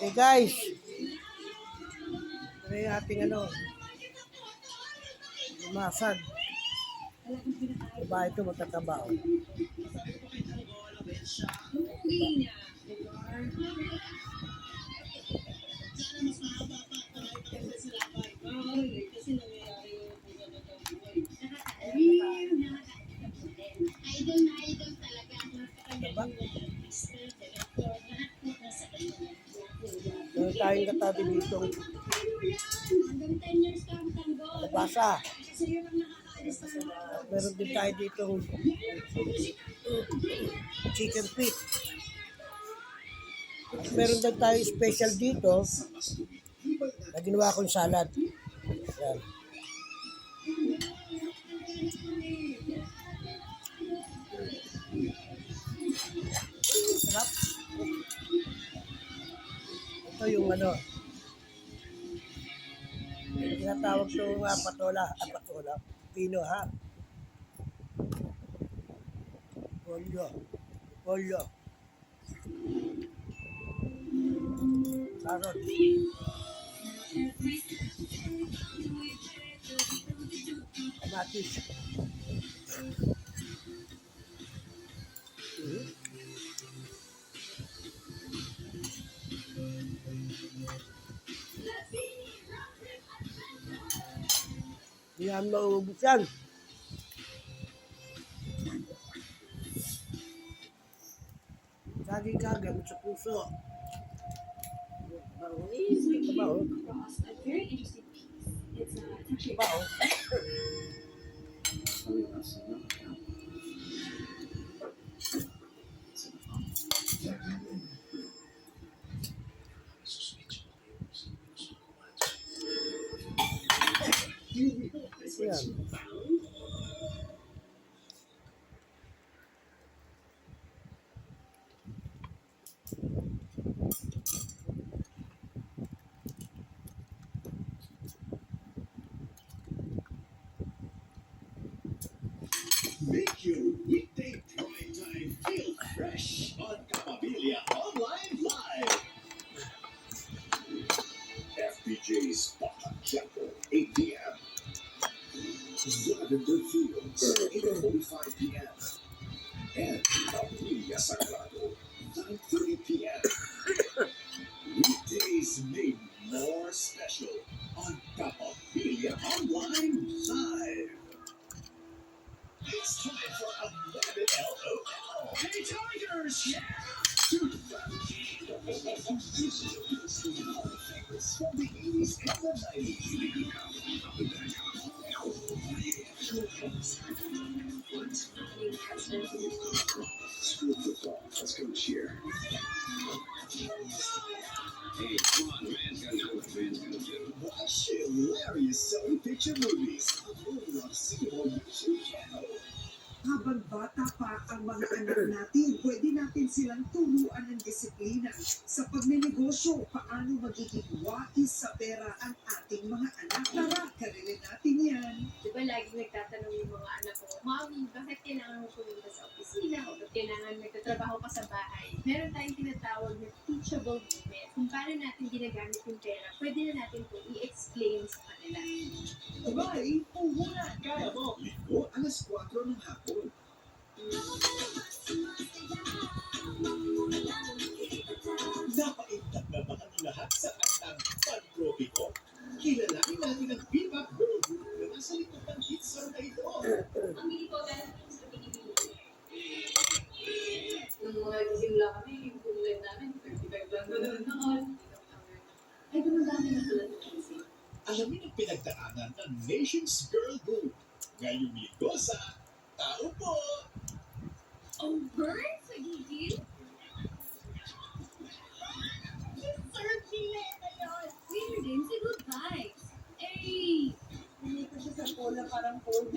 Okay guys. Na yung ating ano. Lumasad. Diba ito magtatabaw. Idol Tayong katabi dito. Hanggang 10 years ka ang tanggol. Basa. Meron din tayo dito chicken feet. Meron din tayo special dito na ginawa kong salad. Yan. Ito yung ano, tinatawag ito nga patola, ah, patola, pino ha. Polyo, polyo. Carrot. Kamatis. Mhm. Hindi namin mauubos yan. Saging kagamit sa puso. Kabaw. Across a Yan. Make your weekday prime time feel fresh on Capabilia Online Live. FPJ's Lavender Fields, 8.45 p.m. And Capabilia Sagrado, 9.30 p.m. Weekdays made more special on Capabilia Online Live. It's time for another LOL. Oh, hey, Tigers! Yeah! From the 80s and the 90s. Go cheer. Hey, come on, man's gotta know what gonna do. Watch hilarious selling picture movies. Habang bata pa ang mga anak natin, pwede natin silang turuan ng disiplina sa pagnenegosyo, paano magiging wais sa pera ang ating mga anak. Tara, karilin natin yan. Di ba lagi nagtatanong yung mga anak ko, Mommy, bakit kailangan mo pumunta sa opisina o ba't kailangan nagtatrabaho ka sa bahay? Meron tayong tinatawag na teachable moment. Kung paano natin ginagamit yung pera, pwede na natin po i-explain sa kanila. Abay, puhunan, kaya mo. Linggo, alas 4 ng hapon. Napaintak Alamin ang pinagdaanan ng Nation's Girl Group. Ngayong linggo sa Tao Po! Oh, bird sa gigil? Sir, pili na yun. Winner din sa good vibes. Eh, Hindi ko siya sa pola parang cold.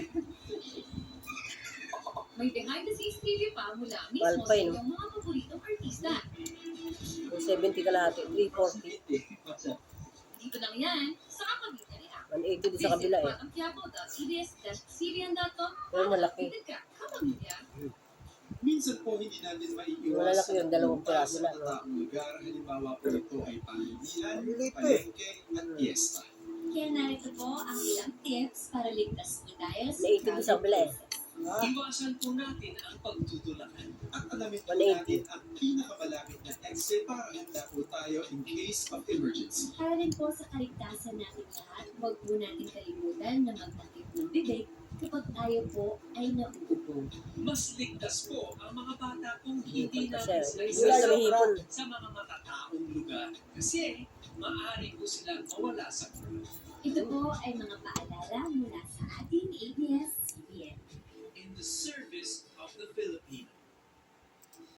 may behind the scenes preview pa mula mismo sa Palpay, no? inyong mga paboritong artista. Yung 70 kalahati, 340. Dito lang yan, 80 sa kabila eh. Pero malaki. Minsan po hindi natin maiiwasan. Malalaki yung dalawang piraso lang. Ang lugar, halimbawa po ito ay Pangilinan, eh. Palengke, at hmm. Fiesta. Kaya narito po ang ilang tips para ligtas po tayo sa kabila. 80 sa kabila eh. Iwasan po natin ang pagtutulakan at alamin po 180. natin ang pinakamalapit na exit para handa po tayo in case of emergency. Para rin po sa kaligtasan natin lahat, huwag po natin kalimutan na magtakip ng bibig kapag tayo po ay nauupo. Mas ligtas po ang mga bata kung hindi natin sila hindi sa mga matataong lugar. Kasi maaari po silang mawala sa crowd. Ito po ay mga paalala mula sa ating ABS-CBN. Service of the Philippines.